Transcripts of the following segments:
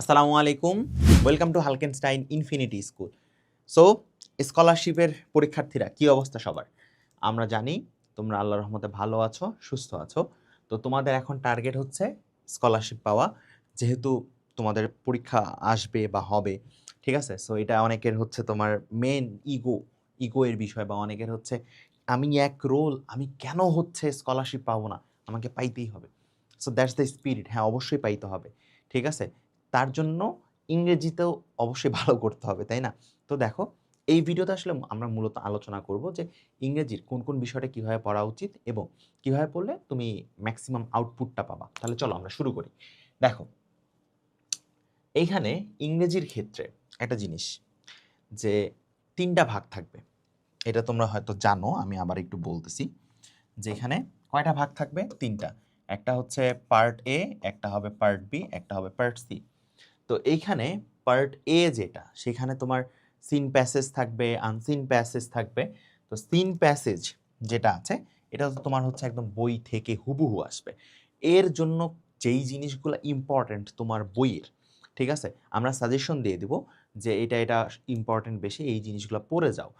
আসসালামু আলাইকুম। Welcome to Halkenstein infinity school so স্কলারশিপের পরীক্ষার্থীরা, কি অবস্থা সবার? আমরা জানি, তোমরা আল্লাহ রহমতে ভালো আছো, সুস্থ আছো। তো তোমাদের এখন টার্গেট হচ্ছে স্কলারশিপ পাওয়া। যেহেতু তোমাদের পরীক্ষা আসবে বা হবে, ঠিক আছে? সো এটা অনেকের হচ্ছে তোমার মেন ইগো ইগো এর বিষয় বা অনেকের হচ্ছে, আমি এক রোল আমি কেন হচ্ছে স্কলারশিপ পাবো না? আমাকে পাইতেই হবে। সো দ্যাটস দ্য স্পিরিট হ্যাঁ অবশ্যই পাইতে হবে, ঠিক আছে? তার জন্য ইংরেজিতেও অবশ্যই ভালো করতে হবে, তাই না? তো দেখো, এই ভিডিওতে আসলে আমরা মূলত আলোচনা করব যে ইংরেজির কোন কোন বিষয়টা কীভাবে পড়া উচিত এবং কীভাবে পড়লে তুমি ম্যাক্সিমাম আউটপুটটা পাবা। তাহলে চলো আমরা শুরু করি। দেখো, এইখানে ইংরেজির ক্ষেত্রে একটা জিনিস যে তিনটা ভাগ থাকবে। এটা তোমরা হয়তো জানো, আমি আবার একটু বলতেছি। যে এখানে কয়টা ভাগ থাকবে? তিনটা। একটা হচ্ছে পার্ট এ একটা হবে পার্ট বি একটা হবে পার্ট সি তো এইখানে পার্ট এ যেটা, সেখানে তোমার সিন প্যাসেজ থাকবে আনসিন প্যাসেজ থাকবে। তো সিন প্যাসেজ যেটা আছে, এটা তো তোমার হচ্ছে একদম বই থেকে হুবহু আসবে। এর জন্য যেই জিনিসগুলো ইম্পর্ট্যান্ট তোমার বইয়ের, ঠিক আছে? আমরা সাজেশন দিয়ে দিব যে এটা এটা ইম্পর্ট্যান্ট বেশি, এই জিনিসগুলো পড়ে যাও।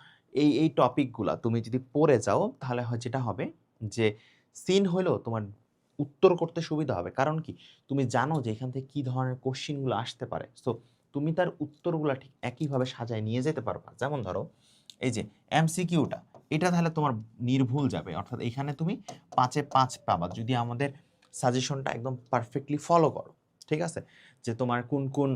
এই এই টপিকগুলো তুমি যদি পড়ে যাও, তাহলে যেটা হবে যে সিন হলেও তোমার উত্তর করতে সুবিধা হবে। কারণ কি? তুমি জানো যে এখান থেকে কী ধরনের কোশ্চিনগুলো আসতে পারে। সো তুমি তার উত্তরগুলো ঠিক একইভাবে সাজায় নিয়ে যেতে পারবা। যেমন ধরো, এই যে এমসিকিউটা এটা তাহলে তোমার নির্ভুল যাবে। অর্থাৎ এখানে তুমি পাঁচে পাঁচ পাবা। যদি আমাদের সাজেশনটা একদম পারফেক্টলি ফলো করো, ঠিক আছে? যে তোমার কোন কোন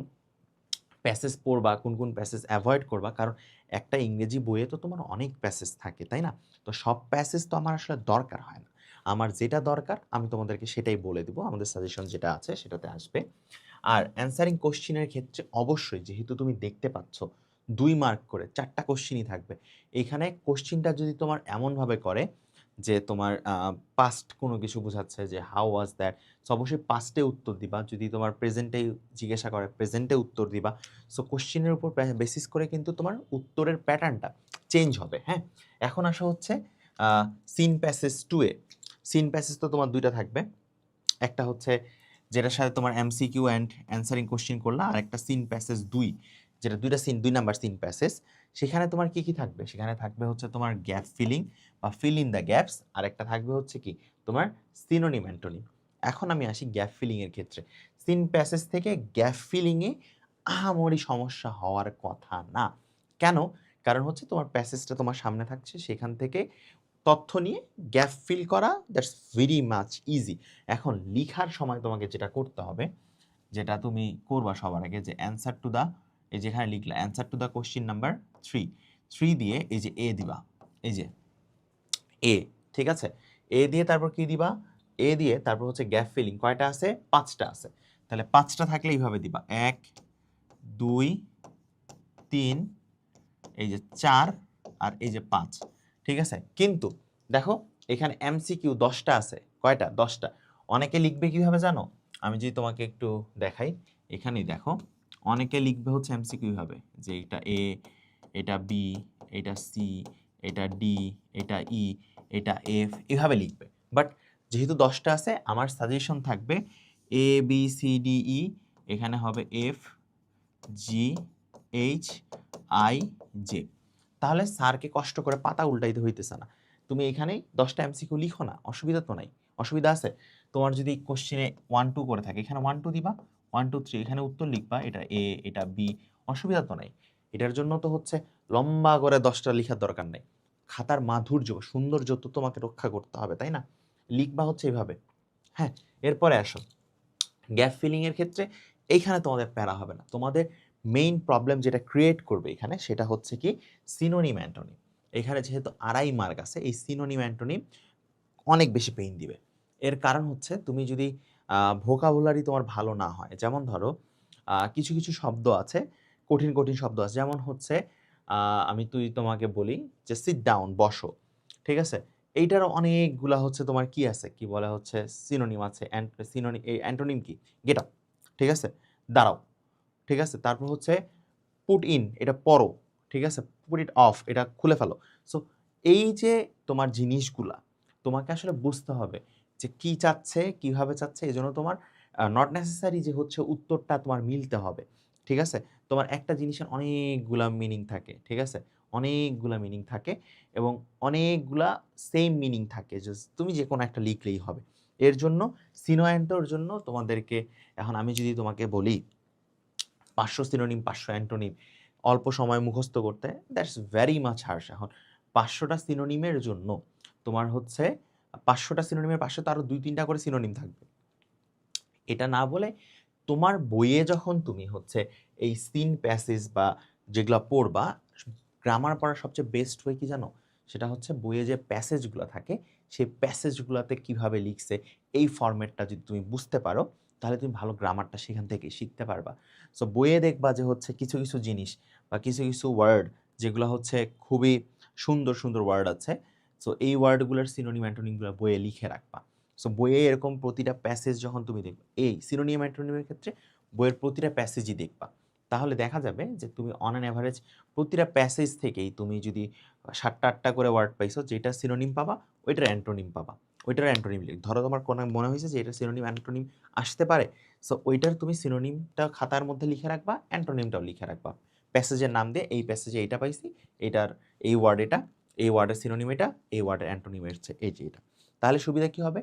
প্যাসেজ পড়বা, কোন কোন প্যাসেজ অ্যাভয়েড করবা। কারণ একটা ইংরেজি বইয়ে তো তোমার অনেক প্যাসেজ থাকে, তাই না? তো সব প্যাসেজ তো আমার আসলে দরকার হয় না। আমার যেটা দরকার, আমি তোমাদেরকে সেটাই বলে দিব। আমাদের সাজেশন যেটা আছে সেটাতে আসবে। আর অ্যান্সারিং কোশ্চিনের ক্ষেত্রে অবশ্যই যেহেতু তুমি দেখতে পাচ্ছ, দুই মার্ক করে চারটা কোশ্চিনই থাকবে। এখানে কোশ্চিনটা যদি তোমার এমনভাবে করে যে তোমার পাস্ট কোনো কিছু বোঝাচ্ছে যে হাউ ওয়াজ দ্যাট সো অবশ্যই পাস্টে উত্তর দিবা। যদি তোমার প্রেজেন্টেই জিজ্ঞাসা করে প্রেজেন্টে উত্তর দিবা। সো কোশ্চিনের উপর বেসিস করে কিন্তু তোমার উত্তরের প্যাটার্নটা চেঞ্জ হবে হ্যাঁ? এখন আসা হচ্ছে সিন প্যাসেজ টুয়ে সিন প্যাসেজ তো তোমার দুইটা থাকবে। একটা হচ্ছে যেটার সাথে তোমার এমসিকিউ অ্যান্ড অ্যান্সারিং কোশ্চিন করলা, আর একটা সিন প্যাসেজ দুই, যেটা দুইটা সিন দুই নাম্বার সিন প্যাসেজ সেখানে তোমার কি কি থাকবে? সেখানে থাকবে হচ্ছে তোমার গ্যাপ ফিলিং বা ফিল ইন দ্য গ্যাপস আর একটা থাকবে হচ্ছে কি? তোমার সিনোনিম অ্যান্টোনিম এখন আমি আসি গ্যাপ ফিলিংয়ের ক্ষেত্রে। সিন প্যাসেজ থেকে গ্যাপ ফিলিংয়ে আহামরি সমস্যা হওয়ার কথা না। কেন? কারণ হচ্ছে তোমার প্যাসেজটা তোমার সামনে থাকছে, সেখান থেকে তথ্য নিয়ে গ্যাপ ফিল করা, দ্যাটস ভেরি মাচ ইজি। এখন লিখার সময় তোমাকে যেটা করতে হবে, যেটা তুমি করবা সবার আগে, যে অ্যান্সার টু দ্য এই যেখানে লিখলা answer to the question number three three দিয়ে এই যে এ দিবা। এই যে এ ঠিক আছে? এ দিয়ে তারপর কি দিবা? এ দিয়ে তারপর হচ্ছে গ্যাপ ফিলিং কয়টা আছে? পাঁচটা আছে। তাহলে পাঁচটা থাকলে এইভাবে দিবা। এক, দুই, তিন, এই যে চার আর এই যে পাঁচ। ঠিক আছে? কিন্তু দেখো, এখানে এমসিকিউ দশটা আছে। কয়টা? দশটা। অনেকে লিখবে কীভাবে জানো? আমি যদি তোমাকে একটু দেখাই, এখানেই দেখো, অনেকে লিখবে হচ্ছে এমসিকিউ হবে যে এটা এ এটা বি এটা সি এটা ডি এটা ই এটা এফ এভাবে লিখবে। বাট যেহেতু দশটা আছে, আমার সাজেশন থাকবে A B C D E এখানে হবে F G H I J তাহলে স্যারকে কষ্ট করে পাতা উল্টাইতে হইতেছে না। তুমি এখানেই দশটা এমসিকিউ লিখো না, অসুবিধা তো নাই। অসুবিধা আছে, তোমার যদি কোশ্চেনে ওয়ান টু করে থাকে, এখানে ওয়ান টু দিবা ওয়ান টু থ্রি এখানে উত্তর লিখবা, এটা এ এটা বি অসুবিধা তো নাই। এটার জন্য তো হচ্ছে লম্বা করে দশটা লিখার দরকার নেই। খাতার মাধুর্য, সৌন্দর্য তো তোমাকে রক্ষা করতে হবে, তাই না? লিখবা হচ্ছে এইভাবে হ্যাঁ এরপরে আসো। গ্যাপ ফিলিংয়ের ক্ষেত্রে এইখানে তোমাদের প্যারা হবে না। তোমাদের মেইন প্রবলেম যেটা ক্রিয়েট করবে এখানে সেটা হচ্ছে কি সিনোনিম অ্যান্টোনিম এখানে যেহেতু আড়াই মার্ক আছে, এই সিনোনিম অ্যান্টোনিম অনেক বেশি পেইন দিবে। এর কারণ হচ্ছে তুমি যদি ভোকাবুলারি তোমার ভালো না হয়, যেমন ধরো কিছু কিছু শব্দ আছে, কঠিন কঠিন শব্দ আছে, যেমন হচ্ছে আমি তুই তোমাকে বলি যে সিট ডাউন বসো, ঠিক আছে? এইটারও অনেকগুলা হচ্ছে তোমার কি আছে? কি বলা হচ্ছে সিনোনিম আছে সিনোনিম এই অ্যান্টোনিম কি? গেট আপ ঠিক আছে? দাঁড়াও ঠিক আছে? তারপর হচ্ছে পুট ইন এটা পরো ঠিক আছে? পুট ইট অফ এটা খুলে ফেলো। সো এই যে তোমার জিনিসগুলা, তোমাকে আসলে বুঝতে হবে যে কি চাচ্ছে, কীভাবে চাচ্ছে এই জন্য তোমার নট নেসেসারি যে হচ্ছে উত্তরটা তোমার মিলতে হবে, ঠিক আছে? তোমার একটা জিনিসের অনেকগুলা মিনিং থাকে, ঠিক আছে? অনেকগুলা মিনিং থাকে এবং অনেকগুলা সেম মিনিং থাকে যে তুমি যে কোনো একটা লিখলেই হবে। এর জন্য সিনোঅ্যান্টোর জন্য তোমাদেরকে, এখন আমি যদি তোমাকে বলি পাঁচশো সিনোনিম পাঁচশো অ্যান্টোনিম, অল্প সময় মুখস্থ করতে দ্যাটস ভেরি মাচ হার্স এখন। পাঁচশোটা সিনোনিমের জন্য তোমার হচ্ছে পাঁচশোটা সিনোনিমের পাশে তো আরও দুই তিনটা করে সিনোনিম থাকবে। এটা না বলে তোমার বইয়ে যখন তুমি হচ্ছে এই সিন প্যাসেজ বা যেগুলো পড়বা গ্রামার পড়ার সবচেয়ে বেস্ট ওয়ে কি জানো? সেটা হচ্ছে বইয়ে যে প্যাসেজগুলো থাকে, সেই প্যাসেজগুলোতে কীভাবে লিখছে, এই ফরম্যাটটা যদি তুমি বুঝতে পারো তাহলে তুমি ভালো গ্রামারটা সেখান থেকে শিখতে পারবা। সো বইয়ে দেখবা যে হচ্ছে কিছু কিছু জিনিস বা কিছু কিছু ওয়ার্ড যেগুলো হচ্ছে খুবই সুন্দর সুন্দর ওয়ার্ড আছে সো এই ওয়ার্ডগুলোর সিনোনিম অ্যান্টোনিমগুলো বইয়ে লিখে রাখবা। সো বইয়ে এরকম প্রতিটা প্যাসেজ যখন তুমি দেখবে, এই সিনোনিম অ্যান্টোনিমের ক্ষেত্রে বইয়ের প্রতিটা প্যাসেজই দেখবা। তাহলে দেখা যাবে যে তুমি অন অ্যান অ্যাভারেজ প্রতিটা প্যাসেজ থেকেই তুমি যদি সাতটা, আটটা করে ওয়ার্ড পাইছো, যেটা সিনোনিম পাবা, ওইটার অ্যান্টোনিম পাবা। ওইটার অ্যান্টোনিম লিখ। ধরো তোমার কোনো মনে হয়েছে যে এটা সিনোনিম অ্যান্টোনিম আসতে পারে সো ওইটার তুমি সিনোনিমটা খাতার মধ্যে লিখে রাখবা, অ্যান্টোনিমটাও লিখে রাখবা। প্যাসেজের নাম দিয়ে এই প্যাসেজে এইটা পাইছি এটার এই ওয়ার্ড এটা, এই ওয়ার্ডের সিনোনিম এটা, এই ওয়ার্ডের অ্যান্টোনিম হচ্ছে এই যে এটা। তাহলে সুবিধা কী হবে?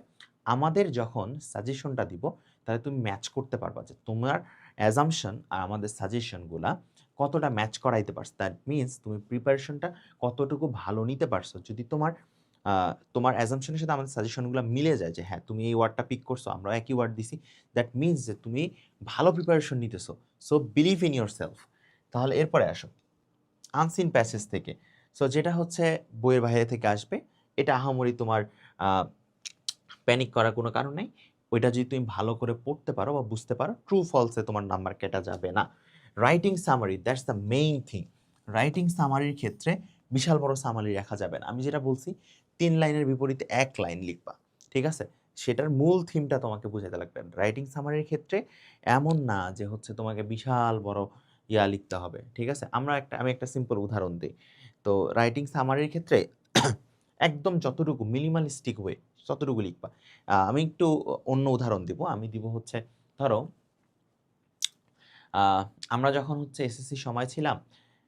আমাদের যখন সাজেশনটা দিব, তাহলে তুমি ম্যাচ করতে পারবা যে তোমার অ্যাজামশন আর আমাদের সাজেশনগুলা কতটা ম্যাচ করাইতে পারছ। দ্যাট মিনস তুমি প্রিপারেশনটা কতটুকু ভালো নিতে পারছ। যদি তোমার তোমার অ্যাজামশনের সাথে আমাদের সাজেশনগুলো মিলে যায় যে হ্যাঁ তুমি এই ওয়ার্ডটা পিক করছ আমরা একই ওয়ার্ড দিছি। দ্যাট মিনস যে, তুমি ভালো প্রিপারেশন নিতেছো। So believe in yourself তাহলে এরপরে আসো। আনসিন প্যাসেজ থেকে। সো যেটা হচ্ছে বইয়ের বাইরে থেকে আসবে, এটা আহামরি তোমার প্যানিক করার কোনো কারণ নেই। ওইটা যদি তুমি ভালো করে পড়তে পারো বা বুঝতে পারো ট্রু ফলসে তোমার নাম্বার কেটা যাবে না। Writing summary that's the main thing writing সামারির ক্ষেত্রে বিশাল বড় সামারি রাখা যাবে না। আমি যেটা বলছি তিন লাইনের বিপরীতে এক লাইন লিখবা, ঠিক আছে? সেটার মূল থিমটা তোমাকে বুঝাতে লাগবে। রাইটিং সামারির ক্ষেত্রে এমন না যে হচ্ছে তোমাকে বিশাল বড় ইয়া লিখতে হবে, ঠিক আছে? আমরা একটা, আমি একটা সিম্পল উদাহরণ দিই। তো রাইটিং সামারির ক্ষেত্রে একদম যতটুকু মিনিমালিস্টিক ওয়ে ততটুকু লিখবা। আমি একটু অন্য উদাহরণ দিব। আমি দিব হচ্ছে, ধরো আমরা যখন হচ্ছে এসএসসি সময় ছিলাম,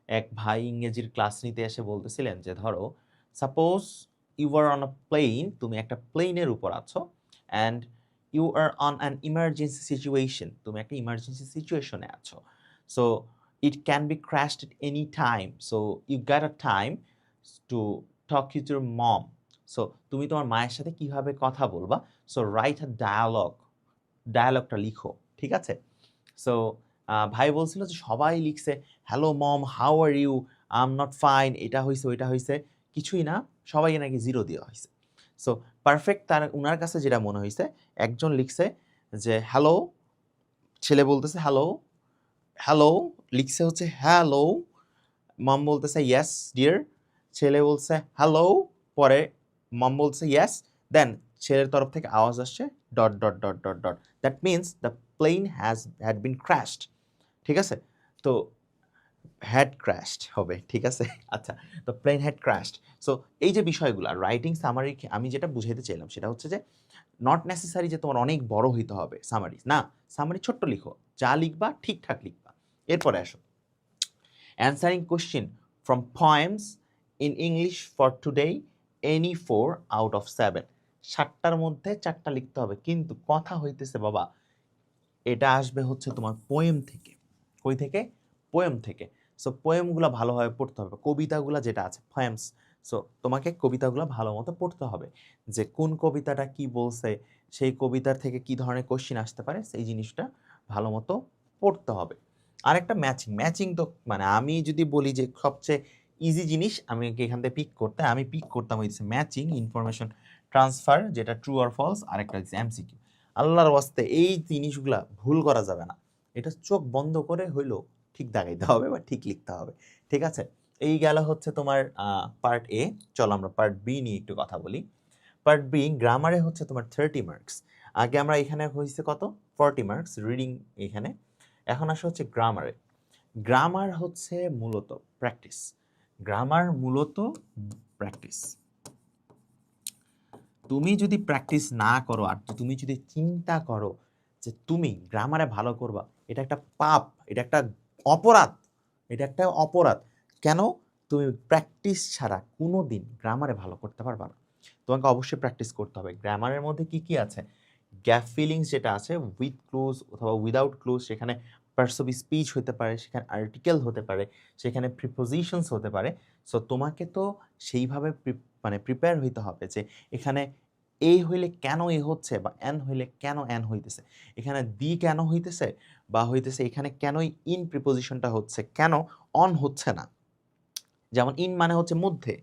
এক ভাই ইংরেজির ক্লাস নিতে এসে বলতেছিলেন যে, ধরো suppose you are on a plane তুমি একটা প্লেনের উপর আছো and you are on an emergency situation তুমি একটা ইমার্জেন্সি সিচুয়েশনে আছো। So it can be crashed at any time so you got a time to talk you to your mom so তুমি তোমার মায়ের সাথে কীভাবে কথা বলবা? সো রাইট আ ডায়ালগ ডায়ালগটা লিখো, ঠিক আছে? সো ভাই বলছিল যে সবাই লিখছে hello mom how are you I am not fine এটা হয়েছে ওইটা হয়েছে কিছুই না। সবাই নাকি জিরো দেওয়া হয়েছে। সো পারফেক্ট তার ওনার কাছে যেটা মনে হয়েছে, একজন লিখছে যে হ্যালো ছেলে বলতেছে হ্যালো হ্যালো লিখছে হচ্ছে হ্যালো মম বলতেছে ইয়েস ডিয়ার ছেলে বলছে হ্যালো পরে মম বলছে ইয়েস দেন ছেলের তরফ থেকে আওয়াজ আসছে dot dot dot dot dot that means the plane has had been crashed ঠিক আছে? তো হ্যাড ক্র্যাশড হবে, ঠিক আছে? আচ্ছা তো প্লেন হ্যাড ক্র্যাশড সো এই যে বিষয়গুলো রাইটিং সামারি আমি যেটা বুঝাইতে চাইলাম সেটা হচ্ছে যে নট নেসেসারি যে তোমার অনেক বড় হইতে হবে সামারি না সামারি ছোট্ট লিখো, যা লিখবা, ঠিকঠাক লিখবা। এরপরে আসো। Answering question from poems in English for today any four out of seven সাতটার মধ্যে চারটা লিখতে হবে, কিন্তু কথা হইতেছে, বাবা, এটা আসবে হচ্ছে তোমার পোয়েম থেকে। কই থেকে? পোয়েম থেকে। সো পোয়েমগুলো ভালোভাবে পড়তে হবে। কবিতাগুলো যেটা আছে পোয়েমস সো তোমাকে কবিতাগুলো ভালো মতো পড়তে হবে। যে কোন কবিতাটা কি বলছে, সেই কবিতার থেকে কি ধরনের কোশ্চিন আসতে পারে, সেই জিনিসটা ভালো মতো পড়তে হবে। আরেকটা ম্যাচিং ম্যাচিং তো মানে আমি যদি বলি যে সবচেয়ে ইজি জিনিস, আমি এখান থেকে পিক করতে, আমি পিক করতাম ওই ম্যাচিং ইনফরমেশন ট্রান্সফার যেটা ট্রু আর ফলস আরেকটা হচ্ছে এমসিকিউ আল্লাহর ওয়াস্তে এই জিনিসগুলা ভুল করা যাবে না। এটা চোখ বন্ধ করে হইলেও ঠিক দাগাইতে হবে বা ঠিক লিখতে হবে, ঠিক আছে? এই গেল হচ্ছে তোমার পার্ট এ চলো আমরা পার্ট বি নিয়ে একটু কথা বলি। পার্ট বি গ্রামারে হচ্ছে তোমার থার্টি মার্কস আগে আমরা এখানে হয়েছে কত? ফর্টি মার্কস রিডিং এখানে। এখন আসা হচ্ছে গ্রামারে গ্রামার হচ্ছে মূলত প্র্যাকটিস গ্রামার মূলত প্র্যাকটিস তুমি যদি প্র্যাকটিস না করো আর তুমি যদি চিন্তা করো যে তুমি গ্রামারে ভালো করবা, এটা একটা পাপ, এটা একটা অপরাধ। এটা একটা অপরাধ। কেন? তুমি প্র্যাকটিস ছাড়া কোনো দিন গ্রামারে ভালো করতে পারবা না। তোমাকে অবশ্যই প্র্যাকটিস করতে হবে। গ্রামারের মধ্যে কি কি আছে? গ্যাপ ফিলিংস যেটা আছে উইথ ক্লোজ অথবা উইদাউট ক্লোজ সেখানে পার্টস অফ স্পিচ হতে পারে, সেখানে আর্টিকেল হতে পারে, সেখানে প্রিপোজিশনস হতে পারে। সো তোমাকে তো সেইভাবে মানে প্রিপেয়ার হইতে হবে যে এখানে এ হইলে কেন এ হচ্ছে বা এন হইলে কেন এন হইতেছে। এখানে দি কেন হইতেছে? বা হইতেছে এখানে কেনই ইন প্রিপোজিশনটা হচ্ছে, কেন অন হচ্ছে না? যেমন ইন মানে হচ্ছে মধ্যে,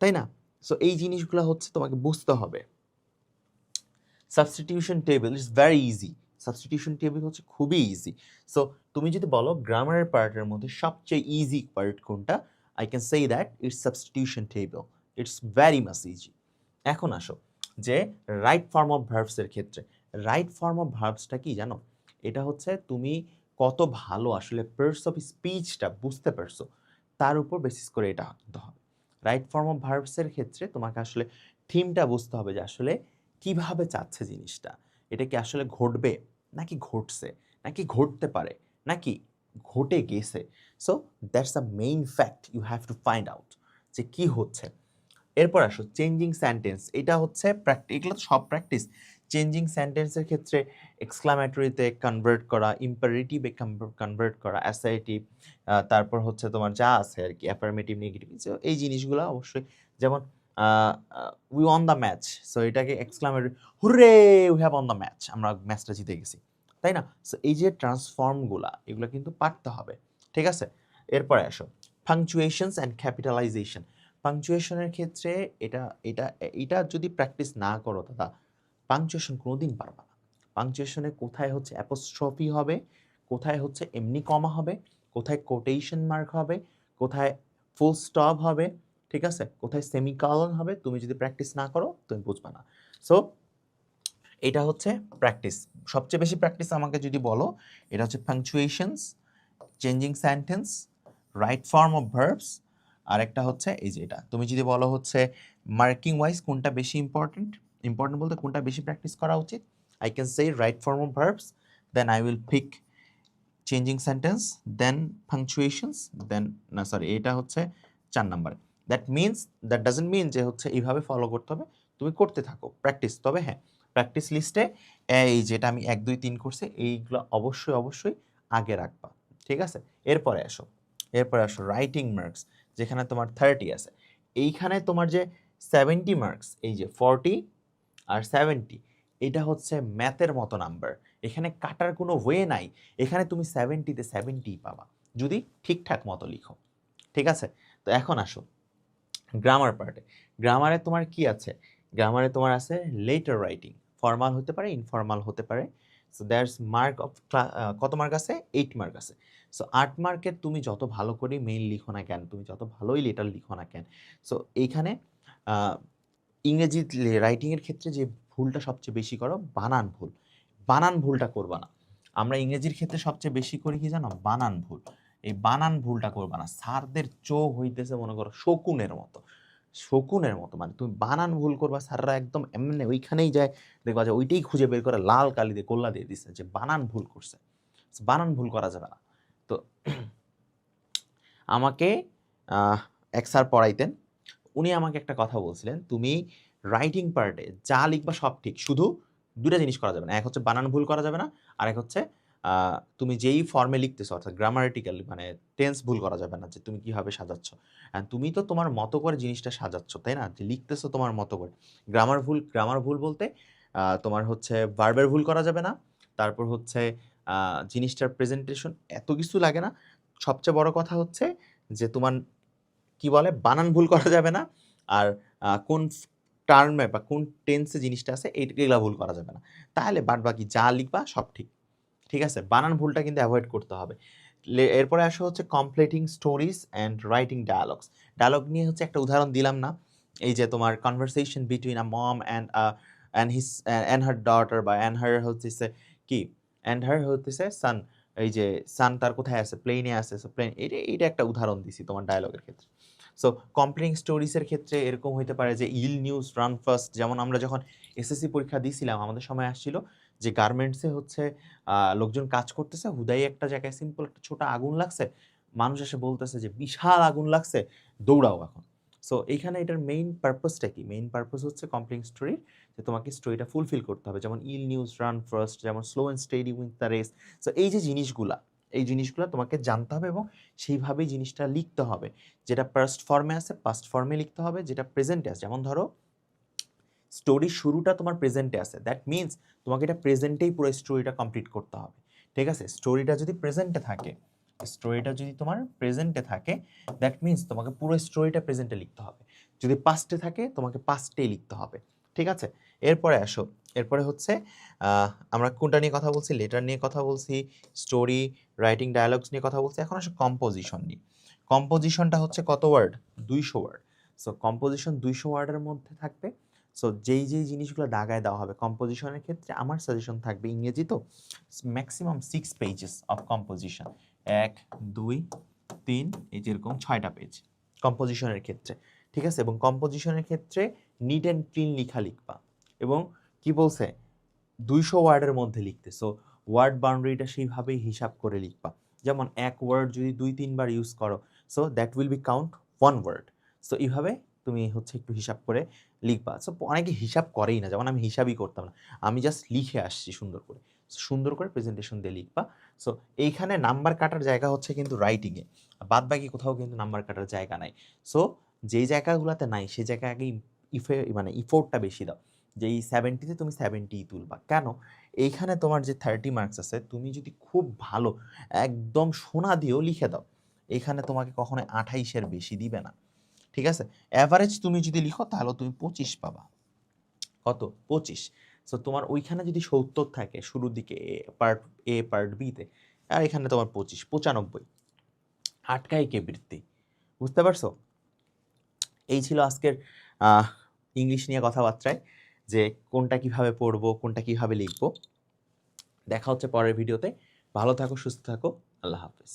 তাই না? সো এই জিনিসগুলো হচ্ছে তোমাকে বুঝতে হবে। Substitution table is very easy substitution table হচ্ছে খুবই ইজি সো তুমি যদি বলো গ্রামারের পার্টের মধ্যে সবচেয়ে ইজি পার্ট কোনটা? I can say that it's substitution table it's very much easy এখন আসো, যে রাইট ফর্ম অফ ভার্বসের ক্ষেত্রে রাইট ফর্ম অফ ভার্বসটা কি জানো? এটা হচ্ছে তুমি কত ভালো আসলে পার্টস অফ স্পিচটা বুঝতে পারছ, তার উপর বেসিস করে এটা হতে হবে। রাইট ফর্ম অফ ভার্বসের ক্ষেত্রে তোমাকে আসলে থিমটা বুঝতে হবে যে আসলে কীভাবে চাচ্ছে জিনিসটা। এটা কি আসলে ঘটবে নাকি ঘটছে? নাকি ঘটতে পারে? নাকি ঘটে গেছে? So that's the main fact you have to find out যে কি হচ্ছে। এরপর আসো চেঞ্জিং সেন্টেন্স এটা হচ্ছে প্র্যাকটিস এগুলো তো সব প্র্যাকটিস চেঞ্জিং সেন্টেন্সের ক্ষেত্রে এক্সক্লামেটরিতে কনভার্ট করা ইম্পারেটিভে কনভার্ট করা অ্যাসাইটিভ তারপর হচ্ছে তোমার যা আছে আর কি অ্যাফার্মেটিভ নেগেটিভ এই জিনিসগুলো অবশ্যই যেমন we won the match so এটাকে exclamatory hurray we have won the match আমরা ম্যাচটা জিতে গেছি, তাই না? সো এই যে ট্রান্সফর্মগুলা এগুলো কিন্তু পারতে হবে, ঠিক আছে? এরপরে আসো ফাংচুয়েশনস অ্যান্ড ক্যাপিটালাইজেশন পাংচুয়েশনের ক্ষেত্রে এটা এটা এটা যদি প্র্যাকটিস না করো দাদা পাংচুয়েশন কোনো দিন পারবা না। পাংচুয়েশনে কোথায় হচ্ছে অ্যাপোস্ট্রফি হবে, কোথায় হচ্ছে এমনি কমা হবে, কোথায় কোটেশন মার্ক হবে, কোথায় ফুল স্টপ হবে, ঠিক আছে? কোথায় সেমিকলন হবে, তুমি যদি প্র্যাকটিস না করো, তুমি বুঝবে না। সো এটা হচ্ছে প্র্যাকটিস সবচেয়ে বেশি প্র্যাকটিস আমাকে যদি বলো, এটা হচ্ছে punctuations changing sentence right form of verbs আর একটা হচ্ছে এই যে এটা। তুমি যদি বলো হচ্ছে মার্কিং ওয়াইজ কোনটা বেশি ইম্পর্টেন্ট ইম্পর্টেন্ট বলতে কোনটা বেশি প্র্যাকটিস করা উচিত? I can say right form of verbs then I will pick changing sentence then punctuations then না সরি এটা হচ্ছে চার number that means that doesn't mean যে হচ্ছে এইভাবে ফলো করতে হবে, তুমি করতে থাকো প্র্যাকটিস তবে হ্যাঁ প্র্যাকটিস লিস্টে এই যেটা আমি এক, দুই, তিন করছি, এইগুলো অবশ্যই অবশ্যই আগে রাখবা, ঠিক আছে? এরপরে আসো এরপরে আসো রাইটিং মার্কস যেখানে তোমার থার্টি আছে, এইখানে তোমার যে সেভেন্টি মার্কস এই যে ফর্টি আর সেভেন্টি এটা হচ্ছে ম্যাথের মতো নাম্বার এখানে কাটার কোনো ওয়ে নাই। এখানে তুমি সেভেন্টিতে সেভেন্টি পাবা। যদি ঠিকঠাক মতো লিখো। ঠিক আছে? তো এখন আসো। গ্রামার পার্টে গ্রামারে তোমার কি আছে? গ্রামারে তোমার আছে লেটার রাইটিং ফর্মাল হতে পারে ইনফর্মাল হতে পারে। সো দ্যাটস মার্ক অফ কত মার্ক আছে? এইট মার্ক আছে। সো আট মার্কের তুমি যত ভালো করে মেইল লিখো না কেন, তুমি যত ভালোই লেটার লিখো না কেন সো এইখানে ইংরেজি রাইটিংয়ের ক্ষেত্রে যে ভুলটা সবচেয়ে বেশি করো, বানান ভুল। বানান ভুলটা করবা না। আমরা ইংরেজির ক্ষেত্রে সবচেয়ে বেশি করি কি জানো? বানান ভুল। এই বানান ভুলটা করবা না। স্যারদের চোখ হইতেছে, মনে করো, শকুনের মতো। শকুনের মতো মানে তুমি বানান ভুল করবা, স্যাররা একদম এমনি ওইখানেই যায়, দেখবা যে ওইটাই খুঁজে বের করে লাল কালি দিয়ে কোল্লা দিয়ে দিচ্ছে যে বানান ভুল করছে। বানান ভুল করা যাবে না। তো, আমাকে এক স্যার পড়াইতেন। উনি আমাকে একটা কথা বলছিলেন, তুমি রাইটিং পার্টে যা লিখবা সব ঠিক, শুধু দুটা জিনিস করা যাবে না, এক হচ্ছে বানান ভুল করা যাবে না, আর এক হচ্ছে তুমি যেই ফর্মে লিখতেছো, অর্থাৎ গ্রামারেটিক্যাল মানে টেন্স ভুল করা যাবে না, যে তুমি কীভাবে সাজাচ্ছ। তুমি তো তোমার মতো করে জিনিসটা সাজাচ্ছ, তাই না? যে লিখতেছো তোমার মতো করে। গ্রামার ভুল গ্রামার ভুল বলতে তোমার হচ্ছে ভার্বের ভুল করা যাবে না, তারপর হচ্ছে জিনিসটার প্রেজেন্টেশন এত কিছু লাগে না। সবচেয়ে বড় কথা হচ্ছে যে তোমার কি বলে? বানান ভুল করা যাবে না। আর কোন টার্মে বা কোন টেন্সে জিনিসটা আছে, এইগুলা ভুল করা যাবে না। তাহলে বাদ বাকি যা লিখবা সব ঠিক। ঠিক আছে? বানান ভুলটা কিন্তু অ্যাভয়েড করতে হবে। এরপরে আসা হচ্ছে completing stories and writing dialogues dialogue নিয়ে হচ্ছে একটা উদাহরণ দিলাম না। এই যে তোমার conversation between a mom and and his and her daughter বা অ্যান্ড হার হচ্ছে কি? অ্যান্ড হার হচ্ছে সান এই যে সান তার কোথায় আছে? প্লেনে আছে। প্লেন এটা এটা একটা উদাহরণ দিছি তোমার ডায়ালগের ক্ষেত্রে। সো কমপ্লেনিং স্টোরিজের ক্ষেত্রে এরকম হইতে পারে যে ইল নিউজ রান ফার্স্ট যেমন আমরা যখন এসএসসি পরীক্ষা দিয়েছিলাম আমাদের সময় আসছিল যে গার্মেন্টসে হচ্ছে লোকজন কাজ করতেছে, হুদাই একটা জায়গায় সিম্পল একটা ছোট আগুন লাগছে, মানুষ এসে বলতেছে যে, বিশাল আগুন লাগছে, দৌড়াও এখন। সো এইখানে এটার মেইন পারপাসটা কি? মেইন পারপাস হচ্ছে কমপ্লিং স্টোরির যে, তোমাকে স্টোরিটা ফুলফিল করতে হবে, যেমন ইল নিউজ রান ফার্স্ট যেমন slow and steady with the race so এই যে জিনিসগুলা এই জিনিসগুলো তোমাকে জানতে হবে এবং সেইভাবেই জিনিসটা লিখতে হবে। যেটা পাস্ট ফর্মে আছে পাস্ট ফর্মে লিখতে হবে, যেটা প্রেজেন্টে আছে। যেমন ধরো স্টোরির শুরুটা তোমার প্রেজেন্টে আছে। দ্যাট মিনস তোমাকে এটা প্রেজেন্টেই পুরো স্টোরিটা কমপ্লিট করতে হবে। ঠিক আছে? স্টোরিটা যদি প্রেজেন্টে থাকে স্টোরিটা যদি তোমার প্রেজেন্টে থাকে দ্যাট মিনস তোমাকে পুরো স্টোরিটা প্রেজেন্টে লিখতে হবে। যদি পাস্টে থাকে, তোমাকে পাস্টেই লিখতে হবে। ঠিক আছে? এরপরে আসো। এরপরে হচ্ছে আমরা কোনটা নিয়ে কথা বলছি? লেটার নিয়ে কথা বলছি স্টোরি রাইটিং ডায়ালগস নিয়ে কথা বলছি। এখন আসো কম্পোজিশন নিয়ে। কম্পোজিশনটা হচ্ছে কত ওয়ার্ড দুইশো ওয়ার্ড সো কম্পোজিশন দুইশো ওয়ার্ডের মধ্যে থাকবে। সো যেই যেই জিনিসগুলো দাগায় দেওয়া হবে কম্পোজিশনের ক্ষেত্রে আমার সাজেশন থাকবে ইংরেজি তো maximum six pages of composition এক, দুই, তিন, এই যেরকম ছয়টা পেজ কম্পোজিশনের ক্ষেত্রে। ঠিক আছে? এবং কম্পোজিশনের ক্ষেত্রে নিট অ্যান্ড ক্লিন লিখা লিখবা। এবং কি বলছে? দুইশো ওয়ার্ডের মধ্যে লিখতে। সো ওয়ার্ড বাউন্ডারিটা সেইভাবেই হিসাব করে লিখবা। যেমন এক ওয়ার্ড যদি দুই, তিনবার ইউজ করো so that will be count one word so এইভাবে তুমি হচ্ছে একটু হিসাব করে লিখবা। সো অনেকে হিসাব করেই না, যেমন আমি হিসাবই করতাম না। আমি জাস্ট লিখে আসছি সুন্দর করে। সুন্দর করে প্রেজেন্টেশন দিয়ে লিখবা। সো এইখানে নাম্বার কাটার জায়গা হচ্ছে কিন্তু রাইটিংয়ে বাদ বাকি কোথাও কিন্তু নাম্বার কাটার জায়গা নাই। সো যেই জায়গাগুলোতে নাই, সেই জায়গায় আগে ইফে মানে ইফোর্টটা বেশি দাও। যে এই সেভেন্টিতে তুমি সেভেন্টিই তুলবা। কেন? এইখানে তোমার যে থার্টি মার্কস আছে, তুমি যদি খুব ভালো, একদম সোনা দিয়েও লিখে দাও, এখানে তোমাকে কখনো আঠাইশের বেশি দিবে না। ঠিক আছে? অ্যাভারেজ তুমি যদি লিখো, তাহলে তুমি পঁচিশ পাবা। কত? পঁচিশ। সো তোমার ওইখানে যদি সত্তর থাকে, শুরুর দিকে এ পার্ট এ পার্ট বিতে আর এখানে তোমার পঁচিশ, পঁচানব্বই। আটকাই কে বৃত্তি? বুঝতে পারছ? এই ছিল আজকের ইংলিশ নিয়ে কথাবার্তায়। যে কোনটা কীভাবে পড়ব, কোনটা কীভাবে লিখব। দেখা হচ্ছে পরের ভিডিওতে। ভালো থাকো, সুস্থ থাকো। আল্লাহ হাফেজ।